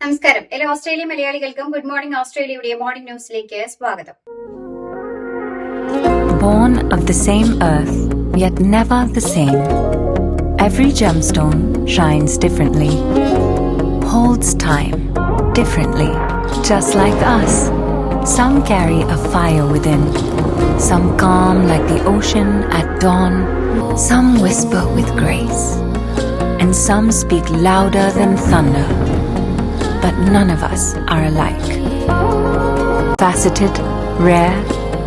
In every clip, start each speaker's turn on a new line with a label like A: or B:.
A: നമസ്കാരം എല്ലാ ഓസ്ട്രേലിയ മലയാളികൾക്കും ഗുഡ് മോർണിംഗ് ഓസ്ട്രേലിയയുടെ മോർണിംഗ് ന്യൂസിലേക്ക് സ്വാഗതം
B: Born of the same earth, yet never the same. Every gemstone shines differently, holds time differently, just like us. Some carry a fire within, some calm like the ocean at dawn, some whisper with grace, and some speak louder than thunder. But none of us are alike. Faceted, rare,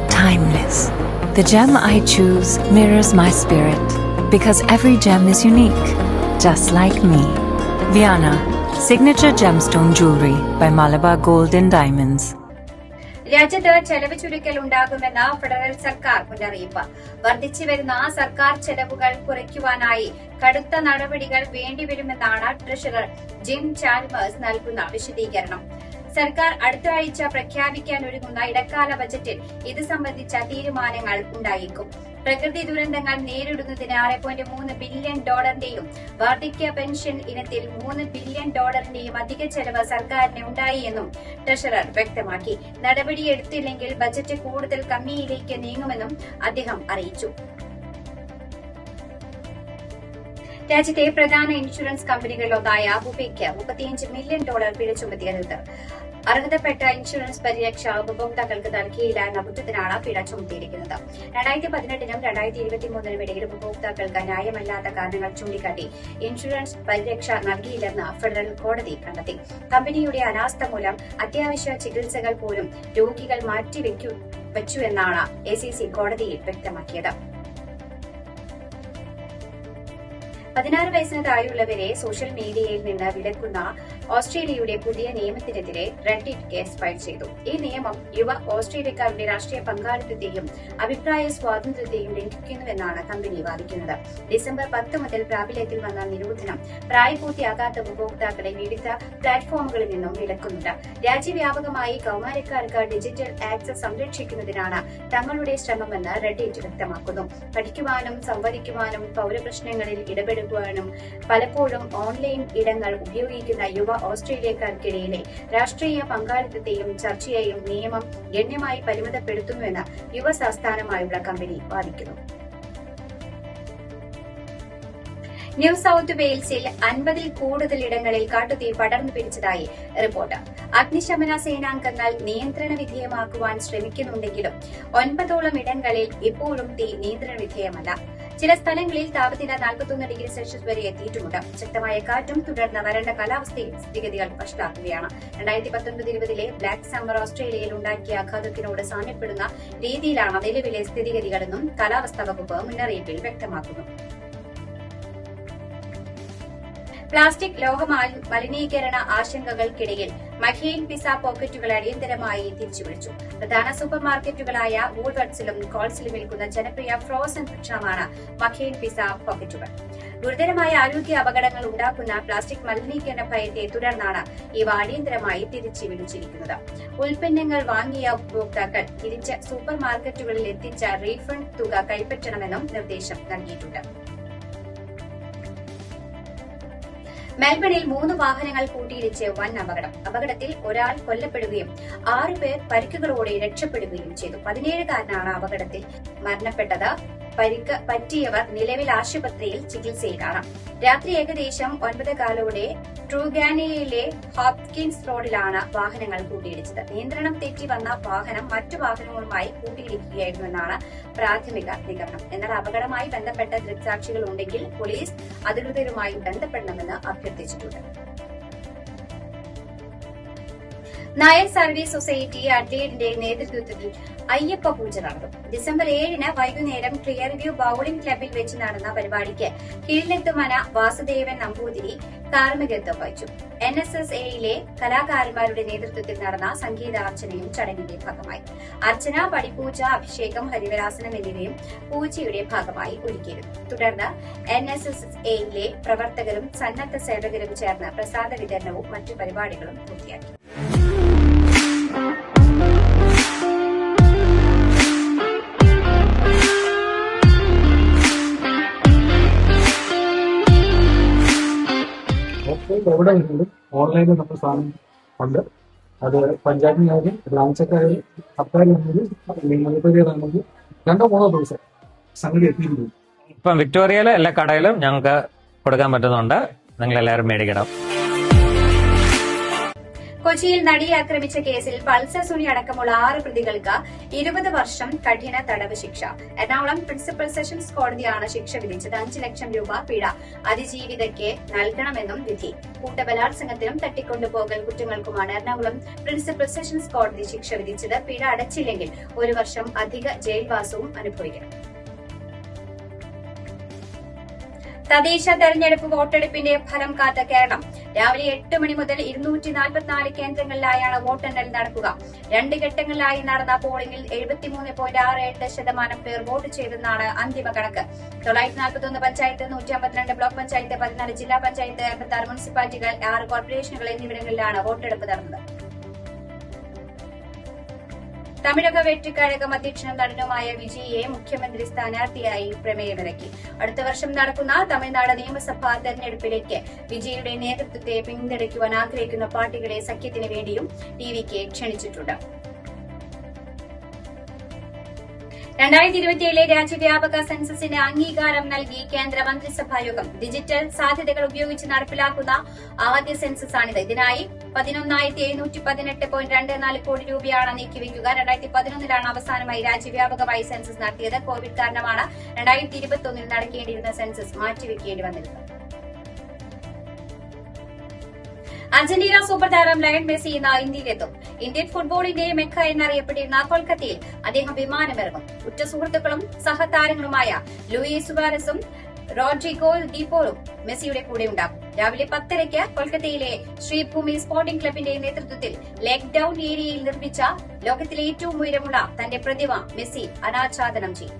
B: timeless. The gem I choose mirrors my spirit because every gem is unique, just like me. Viana, signature gemstone jewelry by Malabar Gold and Diamonds.
A: രാജ്യത്ത് ചെലവ് ചുരുക്കൽ ഉണ്ടാകുമെന്ന federal സർക്കാർ മുന്നറിയിപ്പ്. വർദ്ധിച്ചു വരുന്ന സർക്കാർ ചെലവുകൾ കുറയ്ക്കുവാനായി കടുത്ത നടപടികൾ വേണ്ടിവരുമെന്നാണ് ട്രഷറർ ജിം ചാൽമേഴ്സ് നൽകുന്ന വിശദീകരണം. സർക്കാർ അടുത്ത ആഴ്ച പ്രഖ്യാപിക്കാൻ ഒരുങ്ങുന്ന ഇടക്കാല ബജറ്റിൽ ഇത് സംബന്ധിച്ച തീരുമാനങ്ങൾ ഉണ്ടായേക്കും. പ്രകൃതി ദുരന്തങ്ങൾ നേരിടുന്നതിന് ആറ് പോയിന്റ് മൂന്ന് ബില്യൺ ഡോളറിന്റെയും വാർദ്ധക്യ പെൻഷൻ ഇനത്തിൽ മൂന്ന് ബില്യൺ ഡോളറിന്റെയും അധിക ചെലവ് സർക്കാരിന് ഉണ്ടായി എന്നും ട്രഷറർ വ്യക്തമാക്കി. നടപടിയെടുത്തില്ലെങ്കിൽ ബജറ്റ് കൂടുതൽ കമ്മിയിലേക്ക് നീങ്ങുമെന്നും അദ്ദേഹം അറിയിച്ചു. രാജ്യത്തെ പ്രധാന ഇൻഷുറൻസ് കമ്പനികളിലൊന്നായ അബുബയ്ക്ക് മുപ്പത്തിയഞ്ച് മില്യൺ ഡോളർ പിഴ ചുമത്തിയത് അർഹതപ്പെട്ട ഇൻഷുറൻസ് പരിരക്ഷ ഉപഭോക്താക്കൾക്ക് നൽകിയില്ല എന്ന കുറ്റത്തിനാണ് പിഴ ചുമത്തിയിരിക്കുന്നത്. രണ്ടായിരത്തി പതിനെട്ടിനും രണ്ടായിരത്തി ഇരുപത്തിമൂന്നിനും ഇടയിൽ ഉപഭോക്താക്കൾക്ക് ന്യായമല്ലാത്ത കാരണങ്ങൾ ചൂണ്ടിക്കാട്ടി ഇൻഷുറൻസ് പരിരക്ഷ നൽകിയില്ലെന്ന് ഫെഡറൽ കോടതി കണ്ടെത്തി. കമ്പനിയുടെ അനാസ്ഥ മൂലം അത്യാവശ്യ ചികിത്സകൾ പോലും രോഗികൾ മാറ്റിവെക്കു വെച്ചുവെന്നാണ് എ സി സി കോടതിയിൽ വ്യക്തമാക്കിയത്. പതിനാറ് വയസ്സിന് താഴെയുള്ളവരെ സോഷ്യൽ മീഡിയയിൽ നിന്ന് വിലക്കുന്ന ഓസ്ട്രേലിയയുടെ പുതിയ നിയമത്തിനെതിരെ റെഡിറ്റ് കേസ് ഫയൽ ചെയ്തു. ഈ നിയമം യുവ ഓസ്ട്രേലിയക്കാരുടെ രാഷ്ട്രീയ പങ്കാളിത്തത്തെയും അഭിപ്രായ സ്വാതന്ത്ര്യത്തെയും ലംഘിക്കുന്നുവെന്നാണ് കമ്പനി വാദിക്കുന്നത്. ഡിസംബർ പത്ത് മുതൽ പ്രാബല്യത്തിൽ വന്ന നിരോധനം പ്രായപൂർത്തിയാകാത്ത ഉപഭോക്താക്കളെ വിവിധ പ്ലാറ്റ്ഫോമുകളിൽ നിന്നും വിലക്കുന്നുണ്ട്. രാജ്യവ്യാപകമായി കൌമാരക്കാർക്ക് ഡിജിറ്റൽ ആക്സസ് സംരക്ഷിക്കുന്നതിനാണ് തങ്ങളുടെ ശ്രമമെന്ന് റെഡിറ്റ് വ്യക്തമാക്കുന്നു. പഠിക്കുവാനും സംവദിക്കുവാനും പൗരപ്രശ്നങ്ങളിൽ ഇടപെടുവാനും പലപ്പോഴും ഓൺലൈൻ ഇടങ്ങൾ ഉപയോഗിക്കുന്ന യുവ ഓസ്ട്രേലിയക്കാർക്കിടയിലെ രാഷ്ട്രീയ പങ്കാളിത്തത്തെയും ചർച്ചയെയും നിയമം ഗണ്യമായി പരിമിതപ്പെടുത്തുന്നുവെന്ന് യുവ സംസ്ഥാനമായുള്ള കമ്പനി വാദിക്കുന്നു. ന്യൂ സൌത്ത് വെയിൽസിൽ അൻപതിൽ കൂടുതൽ ഇടങ്ങളിൽ കാട്ടുതീ പടർന്നു പിടിച്ചതായി റിപ്പോർട്ട്. അഗ്നിശമന സേനാംഗങ്ങൾ നിയന്ത്രണ വിധേയമാക്കുവാൻ ശ്രമിക്കുന്നുണ്ടെങ്കിലും ഒൻപതോളം ഇടങ്ങളിൽ ഇപ്പോഴും തീ നിയന്ത്രണ വിധേയമല്ല. ചില സ്ഥലങ്ങളിൽ താപനില നാൽപ്പത്തൊന്ന് ഡിഗ്രി സെൽഷ്യസ് വരെ എത്തിയിട്ടുമുണ്ട് ശക്തമായ കാറ്റും തുടർന്ന വരണ്ട കാലാവസ്ഥയും സ്ഥിതിഗതികൾ വഷളാക്കുകയാണ്. രണ്ടായിരത്തി പത്തൊൻപത് ഇരുപതിലെ ബ്ലാക്ക് സമ്മർ ഓസ്ട്രേലിയയിൽ ഉണ്ടാക്കിയ ആഘാതത്തിനോട് സാമ്യപ്പെടുന്ന രീതിയിലാണ് നിലവിലെ സ്ഥിതിഗതികളെന്നും കാലാവസ്ഥാ വകുപ്പ് മുന്നറിയിപ്പിൽ വ്യക്തമാക്കുന്നു. പ്ലാസ്റ്റിക് ലോഹ മാലി- മലിനീകരണ ആശങ്കകൾക്കിടയിൽ മഖെയിൻ പിസ പോക്കറ്റുകൾ അടിയന്തരമായി തിരിച്ചുവിളിച്ചു. പ്രധാന സൂപ്പർ മാർക്കറ്റുകളായ വൂൾവർട്സിലും കോൾസിലും വിൽക്കുന്ന ജനപ്രിയ ഫ്രോസൺ ഭക്ഷണമാണ് മഖെയിൻ പിസ പോക്കറ്റുകൾ. ഗുരുതരമായ ആരോഗ്യ അപകടങ്ങൾ ഉണ്ടാക്കുന്ന പ്ലാസ്റ്റിക് മലിനീകരണ ഭയത്തെ തുടർന്നാണ് ഇവ അടിയന്തരമായി തിരിച്ചു വിളിച്ചിരിക്കുന്നത് ഉൽപ്പന്നങ്ങൾ വാങ്ങിയ ഉപഭോക്താക്കൾ തിരിച്ച് സൂപ്പർ മാർക്കറ്റുകളിൽ എത്തിച്ച റീഫണ്ട് തുക കൈപ്പറ്റണമെന്നും നിർദ്ദേശം നൽകിയിട്ടുണ്ട്. മെൽബണിൽ മൂന്ന് വാഹനങ്ങൾ കൂട്ടിയിടിച്ച് വൻ അപകടം. അപകടത്തിൽ ഒരാൾ കൊല്ലപ്പെടുകയും ആറ് പേർ പരിക്കുകളോടെ രക്ഷപ്പെടുകയും ചെയ്തു. പതിനേഴുകാരനാണ് അപകടത്തിൽ മരണപ്പെട്ടത്. പരിക്ക് പറ്റിയവർ നിലവിൽ ആശുപത്രിയിൽ ചികിത്സയിലാണ്. രാത്രി ഏകദേശം ഒൻപത് കാലോടെ ട്രൂഗാനിയയിലെ ഹോപ്കിൻസ് റോഡിലാണ് വാഹനങ്ങൾ കൂട്ടിയിടിച്ചത്. നിയന്ത്രണം തെറ്റി വന്ന വാഹനം മറ്റു വാഹനങ്ങളുമായി കൂട്ടിയിടിക്കുകയായിരുന്നു എന്നാണ് പ്രാഥമിക നിഗമനം എന്നാൽ അപകടമായി ബന്ധപ്പെട്ട ദൃക്സാക്ഷികൾ ഉണ്ടെങ്കിൽ പോലീസ് അധികൃതരുമായി ബന്ധപ്പെടണമെന്ന് അഭ്യർത്ഥിച്ചിട്ടുണ്ട്. നയൻ സർവീസ് സൊസൈറ്റി അഡ്ലേഡിന്റെ നേതൃത്വത്തിൽ അയ്യപ്പ പൂജ നടന്നു ഡിസംബർ ഏഴിന് വൈകുന്നേരം ക്ലിയർ വ്യൂ ബൌളിംഗ് ക്ലബിൽ വെച്ച് നടന്ന പരിപാടിക്ക് കീഴിലെത്തുമന വാസുദേവൻ നമ്പൂതിരി കാർമ്മികത്വം വഹിച്ചു. എൻ എസ് എസ് എയിലെ കലാകാരന്മാരുടെ നേതൃത്വത്തിൽ നടന്ന സംഗീതാർച്ചനയും ചടങ്ങിന്റെ ഭാഗമായി. അർച്ചന പടിപൂജ അഭിഷേകം ഹരിവരാസനം എന്നിവയും പൂജയുടെ ഭാഗമായി ഒരുക്കിയിരുന്നു. തുടർന്ന് എൻ എസ് എസ് എയിലെ പ്രവർത്തകരും സന്നദ്ധ സേവകരും ചേർന്ന് പ്രസാദ വിതരണവും മറ്റു പരിപാടികളും പൂർത്തിയാക്കി.
C: എവിടെ ഉണ്ട് ഓൺലൈനിൽ നമ്മൾ സാധനം ഉണ്ട്. അത് പഞ്ചായത്തിനായാലും ബ്രാഞ്ചൊക്കെ ആയാലും അപ്പായാലും മണിപ്പൂരിയാണെങ്കിൽ രണ്ടോ മൂന്നോ ദിവസം സംഗതി എത്തിയിട്ടുണ്ട്.
D: ഇപ്പം വിക്ടോറിയയിലെ എല്ലാ കടയിലും ഞങ്ങൾക്ക് കൊടുക്കാൻ പറ്റുന്നുണ്ട്. നിങ്ങൾ എല്ലാവരും മേടിക്കണം.
A: കൊച്ചിയിൽ നടിയെ ആക്രമിച്ച കേസിൽ പൾസർ സുനി അടക്കമുള്ള ആറ് പ്രതികൾക്ക് ഇരുപത് വർഷം കഠിന തടവ് ശിക്ഷ. എറണാകുളം പ്രിൻസിപ്പൽ സെഷൻസ് കോടതിയാണ് ശിക്ഷ വിധിച്ചത്. അഞ്ച് ലക്ഷം രൂപ പിഴ. അതിജീവിതയ്ക്ക് നൽകണമെന്നും വിധി. കൂട്ടബലാത്സംഗത്തിനും തട്ടിക്കൊണ്ടുപോകൽ കുറ്റങ്ങൾക്കുമാണ് എറണാകുളം പ്രിൻസിപ്പൽ സെഷൻസ് കോടതി ശിക്ഷ വിധിച്ചത്. പിഴ അടച്ചില്ലെങ്കിൽ ഒരു വർഷം അധിക ജയിൽവാസവും അനുഭവിക്കണം. തദ്ദേശ തെരഞ്ഞെടുപ്പ് വോട്ടെടുപ്പിന്റെ ഫലം കാത്ത കേരളം. രാവിലെ എട്ട് മണി മുതൽ ഇരുന്നൂറ്റി നാൽപ്പത്തിനാല് കേന്ദ്രങ്ങളിലായാണ് വോട്ടെണ്ണൽ നടക്കുക. രണ്ട് ഘട്ടങ്ങളിലായി നടന്ന പോളിംഗിൽ എഴുപത്തിമൂന്ന് പോയിന്റ് ആറ് എട്ട് ശതമാനം പേർ വോട്ട് ചെയ്തെന്നാണ് അന്തിമ കണക്ക്. തൊള്ളായിരത്തി നാൽപ്പത്തൊന്ന് പഞ്ചായത്ത് നൂറ്റി അമ്പത്തിരണ്ട് ബ്ലോക്ക് പഞ്ചായത്ത് പതിനാല് ജില്ലാ പഞ്ചായത്ത് അമ്പത്തി ആറ് മുനിസിപ്പാലിറ്റികൾ ആറ് കോർപ്പറേഷനുകൾ എന്നിവിടങ്ങളിലാണ് വോട്ടെടുപ്പ് നടന്നത്. തമിഴക വെട്ടിക്കഴകം അധ്യക്ഷനും നടനുമായ വിജയിയെ മുഖ്യമന്ത്രി സ്ഥാനാർത്ഥിയായി പ്രമേയമിറക്കി. അടുത്ത വർഷം നടക്കുന്ന തമിഴ്നാട് നിയമസഭാ തെരഞ്ഞെടുപ്പിലേക്ക് വിജയിയുടെ നേതൃത്വത്തെ പിന്തുണയ്ക്കുവാൻ ആഗ്രഹിക്കുന്ന പാർട്ടികളെ സഖ്യത്തിന് വേണ്ടിയും ടി വിക്ക് ക്ഷണിച്ചിട്ടുണ്ട്. രണ്ടായിരത്തി ഇരുപത്തിയേഴിലെ രാജ്യവ്യാപക സെൻസസിന് അംഗീകാരം നൽകി കേന്ദ്ര മന്ത്രിസഭാ യോഗം. ഡിജിറ്റൽ സാധ്യതകൾ ഉപയോഗിച്ച് നടപ്പിലാക്കുന്ന ആദ്യ സെൻസസ് ആണിത് ഇതിനായി പതിനൊന്നായിരത്തി എഴുന്നൂറ്റി പതിനെട്ട് പോയിന്റ് രണ്ട് നാല് കോടി രൂപയാണ് നീക്കിവെക്കുക. രണ്ടായിരത്തി പതിനൊന്നിലാണ് അവസാനമായി രാജ്യവ്യാപകമായി സെൻസസ് നടത്തിയത്. കോവിഡ് കാരണമാണ് രണ്ടായിരത്തി ഇരുപത്തൊന്നിൽ നടക്കേണ്ടിയിരുന്ന സെൻസസ് മാറ്റിവെക്കേണ്ടി വന്നിരുന്നത് അർജന്റീന സൂപ്പർ താരം ലയൺ മെസ്സി ഇന്ന് ഇന്ത്യയിലെത്തും. ഇന്ത്യൻ ഫുട്ബോളിന്റെ മെക്ക എന്നറിയപ്പെട്ടിരുന്ന കൊൽക്കത്തയിൽ അദ്ദേഹം വിമാനമിറങ്ങും. ഉറ്റ സുഹൃത്തുക്കളും സഹതാരങ്ങളുമായ ലൂയിസ് സുവാരസും റോഡ്രിഗോ ഡിപോറും മെസ്സിയുടെ കൂടെ ഉണ്ടാകും. രാവിലെ പത്തരയ്ക്ക് കൊൽക്കത്തയിലെ ശ്രീഭൂമി സ്പോർട്ടിംഗ് ക്ലബിന്റെ നേതൃത്വത്തിൽ ലെഗ് ഡൌൺ ഏരിയയിൽ നിർമ്മിച്ച ലോകത്തിലെ ഏറ്റവും ഉയരമുള്ള തന്റെ പ്രതിമ മെസ്സി അനാച്ഛാദനം ചെയ്യും